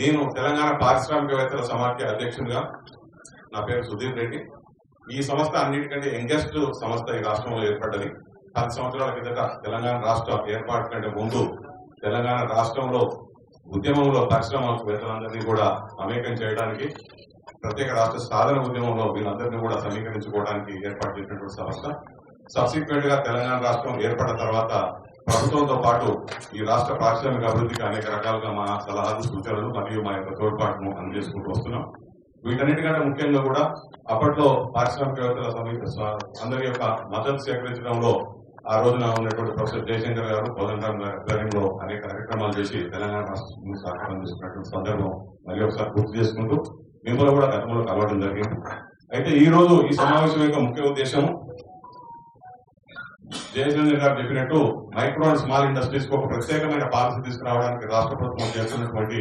నేను తెలంగాణ పారిశ్రామికవేత్తల సమాఖ్య అధ్యక్షునిగా నా పేరు సుధీర్ రెడ్డి. ఈ సంస్థ అన్నిటికంటే యంగెస్ట్ సంస్థ ఈ రాష్ట్రంలో ఏర్పడ్డది. పది సంవత్సరాల కిందట తెలంగాణ రాష్ట్ర ఏర్పాటు కంటే ముందు తెలంగాణ రాష్ట్రంలో ఉద్యమంలో పరిశ్రమవేత్తలందరినీ కూడా అమేకం చేయడానికి ప్రత్యేక రాష్ట్ర సాధన ఉద్యమంలో వీళ్ళందరినీ కూడా సమీకరించుకోవడానికి ఏర్పాటు చేసినటువంటి సంస్థ. సబ్సిక్వెంట్గా తెలంగాణ రాష్ట్రం ఏర్పడిన తర్వాత ప్రభుత్వంతో పాటు ఈ రాష్ట్ర పారిశ్రామిక అభివృద్ధికి అనేక రకాలుగా మా సలహాలు సూచనలు మరియు మా యొక్క తోడ్పాటును అందజేసుకుంటూ వస్తున్నాం. వీటన్నిటికంటే ముఖ్యంగా కూడా అప్పట్లో పారిశ్రామికవేత్తల సమీప అందరి యొక్క మద్దతు సేకరించడంలో ఆ రోజున ఉన్నటువంటి ప్రొఫెసర్ జయశంకర్ గారు కోదండరామ్ గారి ఆధ్వర్యంలో అనేక కార్యక్రమాలు చేసి తెలంగాణ రాష్ట్రం సహకారం చేసినటువంటి సందర్భం మళ్ళీ ఒకసారి గుర్తు చేసుకుంటూ మిమ్మల్ని కూడా గతంలో కలవడం జరిగింది. అయితే ఈ రోజు ఈ సమావేశం యొక్క ముఖ్య ఉద్దేశం జయచంద్ర గారు చెప్పినట్టు మైక్రో అండ్ స్మాల్ ఇండస్ట్రీస్కు ఒక ప్రత్యేకమైన పాలసీ తీసుకురావడానికి రాష్ట్ర ప్రభుత్వం చేస్తున్నటువంటి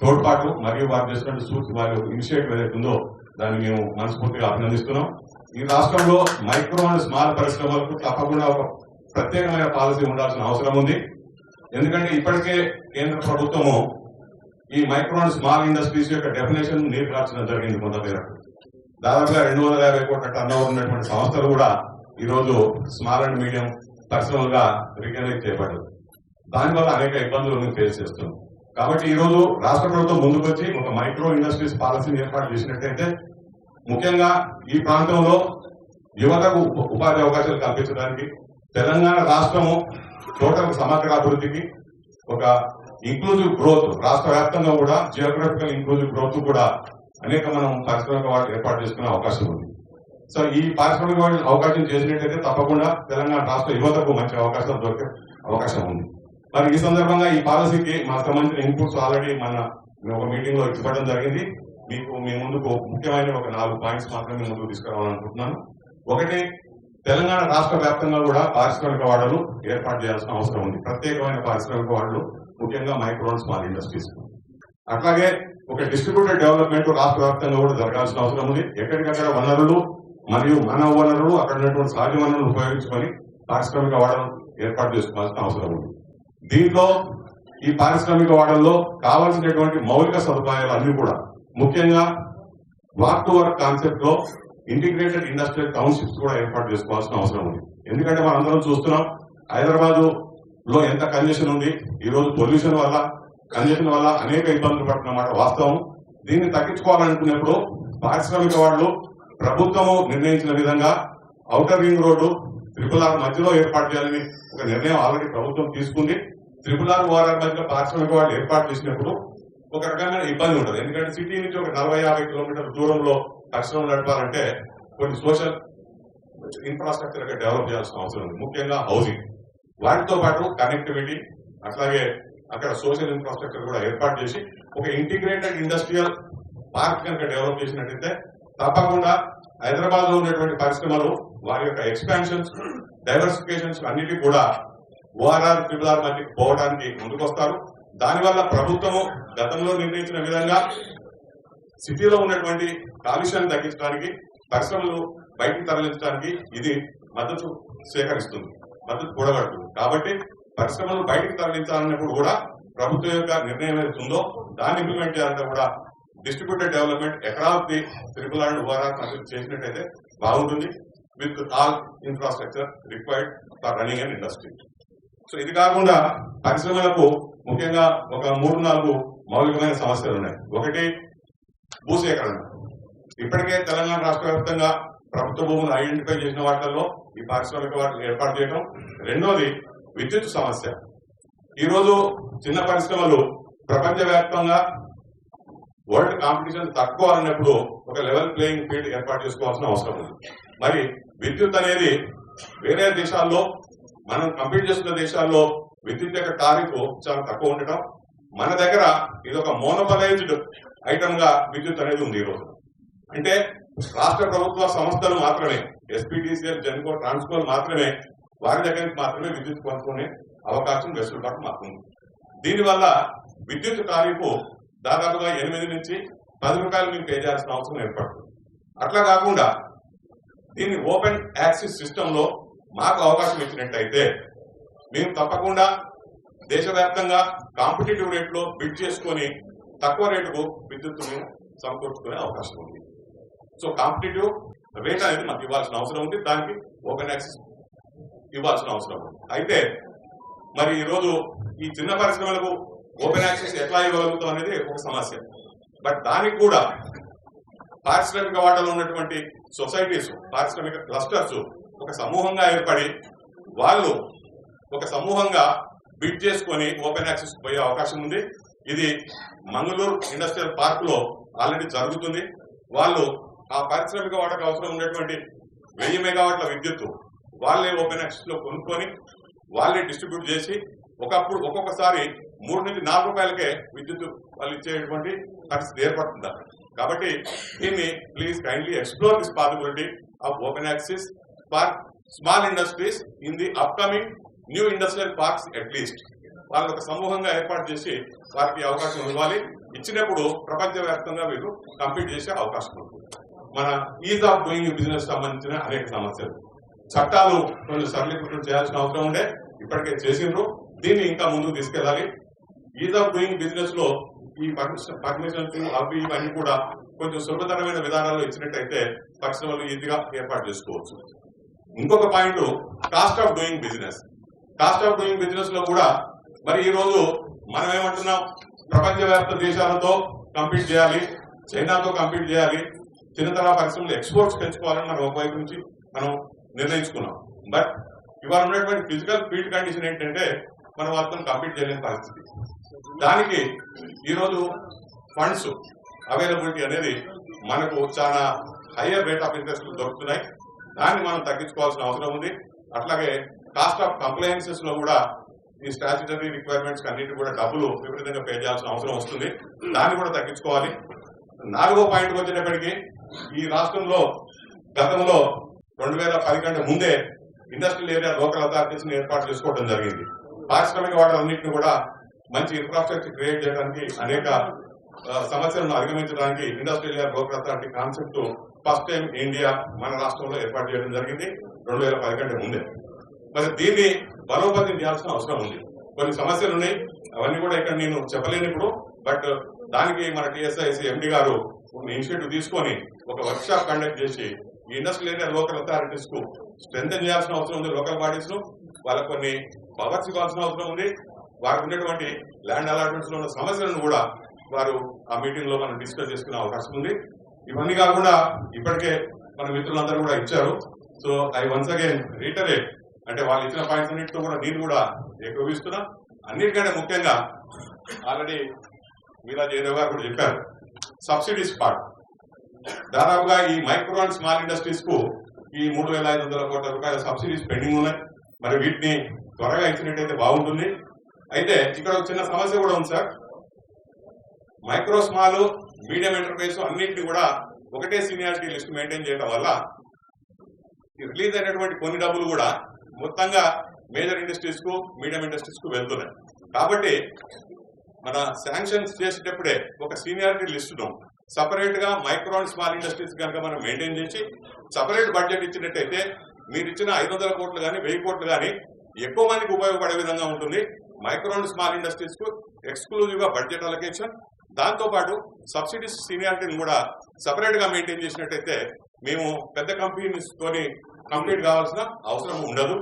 తోడ్పాటు మరియు వారు చేసినటువంటి సూచి వారి ఇనిషియేటివ్ ఏదైతుందో దాన్ని మేము మనస్ఫూర్తిగా అభినందిస్తున్నాం. ఈ రాష్ట్రంలో మైక్రో అండ్ స్మాల్ పరిశ్రమలకు తప్పకుండా ఒక ప్రత్యేకమైన పాలసీ ఉండాల్సిన అవసరం ఉంది. ఎందుకంటే ఇప్పటికే కేంద్ర ప్రభుత్వము ఈ మైక్రో అండ్ స్మాల్ ఇండస్ట్రీస్ యొక్క డెఫినేషన్ నీరు రాల్చడం జరిగింది కొంత మేరకు దాదాపుగా రెండు వందల యాభై కోట్ల టర్న్ ఉన్నటువంటి సంస్థలు కూడా ఈ రోజు స్మాల్ అండ్ మీడియం పరిశ్రమలుగా రికగ్నైజ్ చేయబడ్డది. దానివల్ల అనేక ఇబ్బందులను ఫేస్ చేస్తున్నాం కాబట్టి ఈరోజు రాష్ట్ర ప్రభుత్వం ముందుకొచ్చి ఒక మైక్రో ఇండస్ట్రీస్ పాలసీని ఏర్పాటు చేసినట్టయితే ముఖ్యంగా ఈ ప్రాంతంలో యువతకు ఉపాధి అవకాశాలు కల్పించడానికి తెలంగాణ రాష్ట్రము టోటల్ సమగ్ర అభివృద్ధికి ఒక ఇంక్లూజివ్ గ్రోత్ రాష్ట్ర వ్యాప్తంగా కూడా జియోగ్రఫికల్ ఇంక్లూజివ్ గ్రోత్ కూడా అనేక మనం పారిశ్రామిక ఏర్పాటు చేసుకునే అవకాశం ఉంది. సో ఈ పారిశ్రామిక వాటి అవకాశం చేసినట్టయితే తప్పకుండా తెలంగాణ రాష్ట్ర యువతకు మంచి అవకాశం దొరికే అవకాశం ఉంది. మరి ఈ సందర్భంగా ఈ పాలసీకి మాకు సంబంధించిన ఇన్పుట్స్ ఆల్రెడీ మన ఒక మీటింగ్లో ఇవ్వడం జరిగింది. మీకు మీ ముందుకు ముఖ్యమైన ఒక నాలుగు పాయింట్స్ మాత్రమే ముందుకు తీసుకురావాలనుకుంటున్నాను. ఒకటి తెలంగాణ రాష్ట్ర వ్యాప్తంగా కూడా పారిశ్రామిక వాడలు ఏర్పాటు చేయాల్సిన అవసరం ఉంది. ప్రత్యేకమైన పారిశ్రామిక వాడలు ముఖ్యంగా మైక్రో అండ్ స్మాల్ ఇండస్ట్రీస్. అట్లాగే ఒక డిస్ట్రిబ్యూటెడ్ డెవలప్మెంట్ రాష్ట్ర వ్యాప్తంగా కూడా జరగాల్సిన అవసరం ఉంది. ఎక్కడికక్కడ వనరులు మరియు మానవ వనరులు అక్కడ ఉన్నటువంటి సహజ వనరులు ఉపయోగించుకొని పారిశ్రామిక వాడలు ఏర్పాటు చేసుకోవాల్సిన అవసరం ఉంది. దీంట్లో ఈ పారిశ్రామిక వాడల్లో కావాల్సినటువంటి మౌలిక సదుపాయాలు అన్ని కూడా ముఖ్యంగా వాక్ టు వర్క్ కాన్సెప్ట్లో ఇంటిగ్రేటెడ్ ఇండస్ట్రియల్ టౌన్షిప్స్ కూడా ఏర్పాటు చేసుకోవాల్సిన అవసరం ఉంది. ఎందుకంటే మనం అందరం చూస్తున్నాం హైదరాబాద్లో ఎంత కంజెషన్ ఉంది ఈ రోజు పొల్యూషన్ వల్ల కంజెషన్ వల్ల అనేక ఇబ్బందులు పడుతున్నమాట వాస్తవం. దీన్ని తగ్గించుకోవాలనుకున్నప్పుడు పారిశ్రామిక వాళ్ళు ప్రభుత్వము నిర్ణయించిన విధంగా outer ring road triple R మధ్యలో ఏర్పాటు చేయాలని ఒక నిర్ణయం ఆల్రెడీ ప్రభుత్వం తీసుకుంది. త్రిపుల్ ఆర్ ఓఆర్ఆర్ మధ్యలో పారిశ్రామిక వాళ్ళు ఏర్పాటు చేసినప్పుడు ఒక రకమైన ఇబ్బంది ఉంటుంది. ఎందుకంటే సిటీ నుంచి ఒక నలభై యాభై కిలోమీటర్ల దూరంలో పరిశ్రమలు నడపాలంటే కొన్ని సోషల్ ఇన్ఫ్రాస్ట్రక్చర్ డెవలప్ చేయాల్సిన అవసరం ఉంది. ముఖ్యంగా హౌసింగ్. వాటితో పాటు కనెక్టివిటీ అట్లాగే అక్కడ సోషల్ ఇన్ఫ్రాస్ట్రక్చర్ కూడా ఏర్పాటు చేసి ఒక ఇంటిగ్రేటెడ్ ఇండస్ట్రియల్ పార్క్ కనుక డెవలప్ చేసినట్టయితే తప్పకుండా హైదరాబాద్లో ఉన్నటువంటి పరిశ్రమలు వారి యొక్క ఎక్స్పాన్షన్స్ డైవర్సిఫికేషన్స్ అన్నిటి కూడా ఓఆర్ఆర్ ట్రిపుల్ మధ్యకి పోవడానికి ముందుకొస్తారు. దానివల్ల ప్రభుత్వము గతంలో నిర్ణయించిన విధంగా సిటీలో ఉన్నటువంటి కాలుష్యాన్ని తగ్గించడానికి పరిశ్రమలు బయటకు తరలించడానికి ఇది మద్దతు సేకరిస్తుంది మద్దతు కూడగడుతుంది. కాబట్టి పరిశ్రమలు బయటకు తరలించాలన్నప్పుడు కూడా ప్రభుత్వం యొక్క నిర్ణయం ఏదైతే దాన్ని ఇంప్లిమెంట్ చేయాలంటే కూడా distributed development economic triple R ద్వారా కన్సిడర్ చేసినట్టయితే బాగుంటుంది. With all infrastructure required for running and industry. So ఇది కాకుండా పరిశ్రమలకు ముఖ్యంగా ఒక మూడు నాలుగు మౌలికమైన సమస్యలు ఉన్నాయి. ఒకటి భూసేకరణ. ఇప్పటికే తెలంగాణ రాష్ట్ర వ్యాప్తంగా ప్రభుత్వ భూములు ఐడెంటిఫై చేసిన వాటిల్లో ఈ పారిశ్రామిక వాటిని ఏర్పాటు చేయడం రెండోది విద్యుత్ సమస్య. ఈ రోజు చిన్న పరిశ్రమలు ప్రపంచ వ్యాప్తంగా వరల్డ్ కాంపిటీషన్ తక్కువ అన్నప్పుడు ఒక లెవెల్ ప్లేయింగ్ ఫీల్డ్ ఏర్పాటు చేసుకోవాల్సిన అవసరం ఉంది. మరి విద్యుత్ అనేది వేరే దేశాల్లో మనం కంపీట్ చేస్తున్న దేశాల్లో విద్యుత్ యొక్క టారిఫ్ చాలా తక్కువ ఉండటం మన దగ్గర ఇది ఒక మోనోపలైజ్డ్ ఐటమ్గా విద్యుత్ అనేది ఉంది ఈరోజు అంటే రాష్ట్ర ప్రభుత్వ సంస్థలు మాత్రమే ఎస్పీటీసీఎల్ జెన్కో ట్రాన్స్కోల్ మాత్రమే వారి దగ్గర నుంచి మాత్రమే విద్యుత్ కొనుక్కునే అవకాశం వెసులుబాటు మాత్రం దీనివల్ల విద్యుత్ టారిఫ్ దాదాపుగా ఎనిమిది నుంచి పది రూపాయలు మీరు పే చేయాల్సిన అవసరం ఏర్పడుతుంది. అట్లా కాకుండా దీన్ని ఓపెన్ యాక్సిస్ సిస్టంలో మాకు అవకాశం ఇచ్చినట్టయితే మేము తప్పకుండా దేశవ్యాప్తంగా కాంపిటేటివ్ రేట్లో బిడ్ చేసుకొని తక్కువ రేటుకు విద్యుత్తును సమకూర్చుకునే అవకాశం ఉంది. సో కాంపిటేటివ్ రేట్ అనేది మనకు ఇవ్వాల్సిన అవసరం ఉంది. దానికి ఓపెన్ యాక్సిస్ ఇవ్వాల్సిన అవసరం ఉంది. అయితే మరి ఈరోజు ఈ చిన్న పరిశ్రమలకు ఓపెన్ యాక్సెస్ ఎట్లా ఇవ్వగలుగుతాం అనేది ఒక సమస్య. బట్ దానికి కూడా పారిశ్రామిక వాటలో ఉన్నటువంటి సొసైటీస్ పారిశ్రామిక క్లస్టర్స్ ఒక సమూహంగా ఏర్పడి వాళ్ళు ఒక సమూహంగా బిడ్ చేసుకొని ఓపెన్ యాక్సెస్ పోయే అవకాశం ఉంది. ఇది మంగళూరు ఇండస్ట్రియల్ పార్క్లో ఆల్రెడీ జరుగుతుంది. వాళ్ళు ఆ పారిశ్రామిక వాటకు అవసరం ఉన్నటువంటి వెయ్యి మెగావాట్ల విద్యుత్ వాళ్ళే ఓపెన్ యాక్సెస్లో కొనుక్కొని వాళ్ళే డిస్ట్రిబ్యూట్ చేసి ఒకప్పుడు ఒక్కొక్కసారి మూడు నుంచి నాలుగు రూపాయలకే విద్యుత్ వాళ్ళు ఇచ్చేటువంటి పరిస్థితి ఏర్పడుతుంది అక్కడ. కాబట్టి దీన్ని please kindly explore this possibility of open access for small industries in the upcoming new industrial parks at least వాళ్ళు ఒక సమూహంగా ఏర్పాటు చేసి వారికి అవకాశం ఇవ్వాలి. ఇచ్చినప్పుడు ప్రపంచవ్యాప్తంగా వీళ్ళు కంపీట్ చేసే అవకాశం ఉంది. మన ఈజ్ ఆఫ్ డూయింగ్ బిజినెస్ సంబంధించిన అనేక సమస్యలు. చట్టాలు కొన్ని సరళీకృతం చేయాల్సిన అవసరం ఉండే. ఇప్పటికే చేసిండ్రు. దీన్ని ఇంకా ముందుకు తీసుకెళ్ళాలి. ఈజ్ ఆఫ్ డూయింగ్ బిజినెస్లో ఈ పర్మిషన్స్ అవి ఇవన్నీ కూడా కొంచెం సులభతరమైన విధానాల్లో ఇచ్చినట్టయితే పరిశ్రమలు ఈజీగా ఏర్పాటు చేసుకోవచ్చు. ఇంకొక point cost of doing business cost of doing బిజినెస్లో కూడా మరి ఈ రోజు మనం ఏమంటున్నాం ప్రపంచవ్యాప్త దేశాలతో కంపీట్ చేయాలి చైనాతో కంపీట్ చేయాలి చిన్నతర పరిశ్రమలు ఎక్స్పోర్ట్స్ పెంచుకోవాలని మనం ఒకవైపు నుంచి మనం నిర్ణయించుకున్నాం. బట్ ఇవాళ ఉన్నటువంటి ఫిజికల్ ఫీల్డ్ కండిషన్ ఏంటంటే మనం వాళ్ళతో కంప్లీట్ చేయలేని పరిస్థితి. దానికి ఈరోజు ఫండ్స్ అవైలబిలిటీ అనేది మనకు చాలా హయ్యర్ రేట్ ఆఫ్ ఇంట్రెస్ట్ దొరుకుతున్నాయి. దాన్ని మనం తగ్గించుకోవాల్సిన అవసరం ఉంది. అట్లాగే కాస్ట్ ఆఫ్ కంప్లైన్సెస్లో కూడా ఈ స్టాచ్యుటరీ రిక్వైర్మెంట్స్ అన్నిటి కూడా డబ్బులు విపరీతంగా పే చేయాల్సిన అవసరం వస్తుంది. దాన్ని కూడా తగ్గించుకోవాలి. నాలుగో పాయింట్కి వచ్చేటప్పటికి ఈ రాష్ట్రంలో గతంలో రెండు వేల పది కంటే ముందే ఇండస్ట్రియల్ ఏరియా లోకల్ అథారిటీస్ ఏర్పాటు చేసుకోవడం జరిగింది. పారిశ్రామిక వాటాలన్నింటినీ కూడా మంచి ఇన్ఫ్రాస్ట్రక్చర్ క్రియేట్ చేయడానికి అనేక సమస్యలను అధిగమించడానికి industrial area local concept first time India మన రాష్ట్రంలో ఏర్పాటు చేయడం జరిగింది రెండు వేల పది కంటే ముందే. మరి దీన్ని బలోపేతం చేయాల్సిన అవసరం ఉంది. కొన్ని సమస్యలు ఉన్నాయి. అవన్నీ కూడా ఇక్కడ నేను చెప్పలేను ఇప్పుడు. బట్ దానికి మన టీఎస్ఐసి ఎండి గారు ఇనిషియేటివ్ తీసుకొని ఒక వర్క్ షాప్ కండక్ట్ చేసి ఈ ఇండస్ట్రియల్ ఏరియా లోకల్ అథారిటీస్కు స్ట్రెంగ్ చేయాల్సిన అవసరం ఉంది లోకల్ బాడీస్ను. వాళ్ళకు కొన్ని పవర్స్ ఇవ్వాల్సిన అవసరం ఉంది. వారికి ఉండేటువంటి ల్యాండ్ అలాట్మెంట్స్లో ఉన్న సమస్యలను కూడా వారు ఆ మీటింగ్లో మనం డిస్కస్ చేసుకునే అవకాశం ఉంది. ఇవన్నీ కాకుండా ఇప్పటికే మన మిత్రులందరూ కూడా ఇచ్చారు. So I once again reiterate అంటే వాళ్ళు ఇచ్చిన పాయింట్స్ అన్నింటితో కూడా నేను కూడా ఏకోపిస్తున్నా అన్నిటికంటే ముఖ్యంగా ఆల్రెడీ మీరా జయదేవ్ గారు కూడా చెప్పారు. సబ్సిడీస్ పార్ట్ దాదాపుగా ఈ మైక్రో అండ్ స్మాల్ ఇండస్ట్రీస్కు ఈ మూడు వేల ఐదు వందల కోట్ల రూపాయల సబ్సిడీస్ పెండింగ్ ఉన్నాయి. మరి వీటిని త్వరగా ఇచ్చినట్టయితే బాగుంటుంది. అయితే ఇక్కడ ఒక చిన్న సమస్య కూడా ఉంది sir. Micro small medium enterprise అన్నింటినీ కూడా ఒకటే సీనియారిటీ లిస్ట్ మెయింటైన్ చేయడం వల్ల రిలీజ్ అయినటువంటి కొన్ని డబ్బులు కూడా మొత్తంగా మేజర్ ఇండస్ట్రీస్కు మీడియం ఇండస్ట్రీస్కు వెళ్తున్నాయి. కాబట్టి మన శాంక్షన్స్ చేసేటప్పుడే ఒక సీనియారిటీ లిస్టును సపరేట్గా మైక్రో అండ్ స్మాల్ ఇండస్ట్రీస్ కనుక మనం మెయింటైన్ చేసి సపరేట్ బడ్జెట్ ఇచ్చినట్టయితే మీరు ఇచ్చిన ఐదు వందల కోట్లు కానీ వెయ్యి కోట్లు కానీ ఎక్కువ మందికి ఉపయోగపడే విధంగా ఉంటుంది. మైక్రో అండ్ స్మాల్ ఇండస్ట్రీస్కు ఎక్స్క్లూజివ్గా బడ్జెట్ అలొకేషన్ దాంతోపాటు సబ్సిడీస్ సీనియారిటీని కూడా సపరేట్గా మెయింటైన్ చేసినట్టయితే మేము పెద్ద కంపెనీస్ తోని కంప్లీట్ కావాల్సిన అవసరం ఉండదు.